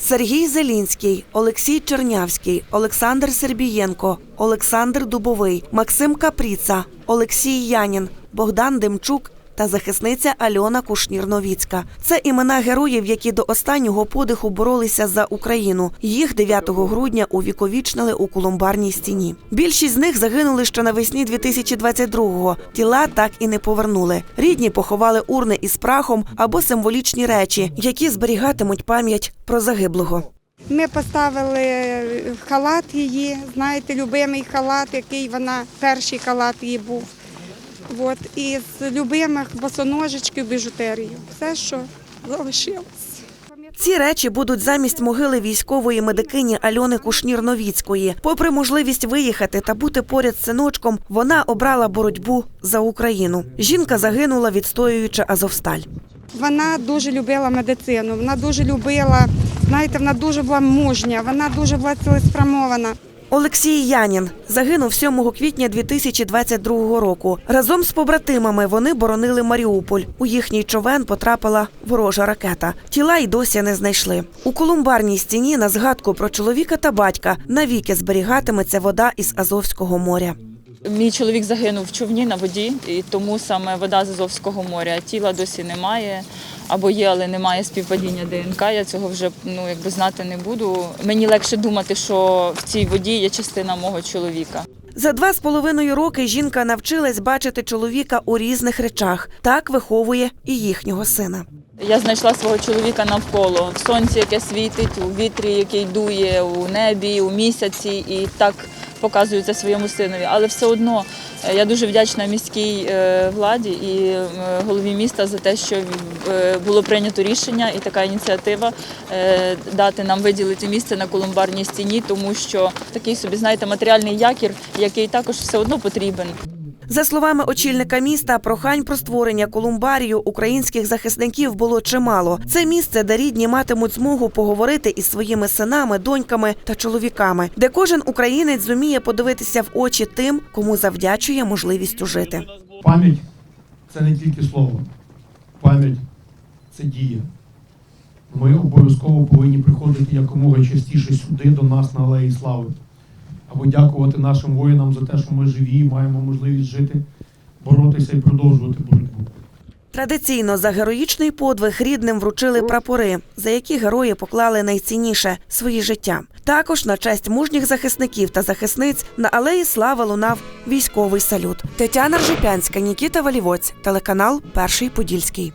Сергій Зелінський, Олексій Чернявський, Олександр Сербієнко, Олександр Дубовий, Максим Капріца, Олексій Янін, Богдан Демчук та захисниця Альона Кушнір-Новіцька. Це імена героїв, які до останнього подиху боролися за Україну. Їх 9 грудня увіковічнили у Колумбарній стіні. Більшість з них загинули ще навесні 2022-го. Тіла так і не повернули. Рідні поховали урни із прахом або символічні речі, які зберігатимуть пам'ять про загиблого. Ми поставили халат її, знаєте, любимий халат, який вона, перший халат її був. От, і з любимих босоножечків біжутерію. Все, що залишилось. Ці речі будуть замість могили військової медикині Альони Кушнір-Новіцької. Попри можливість виїхати та бути поряд з синочком, вона обрала боротьбу за Україну. Жінка загинула, відстоюючи Азовсталь. Вона дуже любила медицину, вона дуже любила, знаєте, вона дуже була мужня, вона дуже була цілеспрямована. Олексій Янін загинув 7 квітня 2022 року. Разом з побратимами вони боронили Маріуполь. У їхній човен потрапила ворожа ракета. Тіла й досі не знайшли. У колумбарній стіні на згадку про чоловіка та батька навіки зберігатиметься вода із Азовського моря. Мій чоловік загинув в човні на воді, і тому саме вода з Азовського моря. Тіла досі немає, або є, але немає співпадіння ДНК. Я цього вже ну якби знати не буду. Мені легше думати, що в цій воді є частина мого чоловіка. За два з половиною роки жінка навчилась бачити чоловіка у різних речах. Так виховує і їхнього сина. Я знайшла свого чоловіка навколо в сонці, яке світить, у вітрі, який дує, у небі, у місяці, і так показую це своєму синові. Але все одно е, я дуже вдячна міській е, владі і е, голові міста за те, що було прийнято рішення і така ініціатива дати нам виділити місце на колумбарній стіні, тому що такий собі, знаєте, матеріальний якір, який також все одно потрібен. За словами очільника міста, прохань про створення колумбарію українських захисників було чимало. Це місце, де рідні матимуть змогу поговорити із своїми синами, доньками та чоловіками, де кожен українець зуміє подивитися в очі тим, кому завдячує можливістю жити. Пам'ять це не тільки слово. Пам'ять це дія. Ми обов'язково повинні приходити якомога частіше сюди до нас на Алеї Слави. Або дякувати нашим воїнам за те, що ми живі, маємо можливість жити, боротися і продовжувати боротьбу. Традиційно за героїчний подвиг рідним вручили прапори, за які герої поклали найцінніше свої життя. Також на честь мужніх захисників та захисниць на алеї Слави лунав військовий салют. Тетяна Ржепянська, Нікіта Валівоць, телеканал Перший Подільський.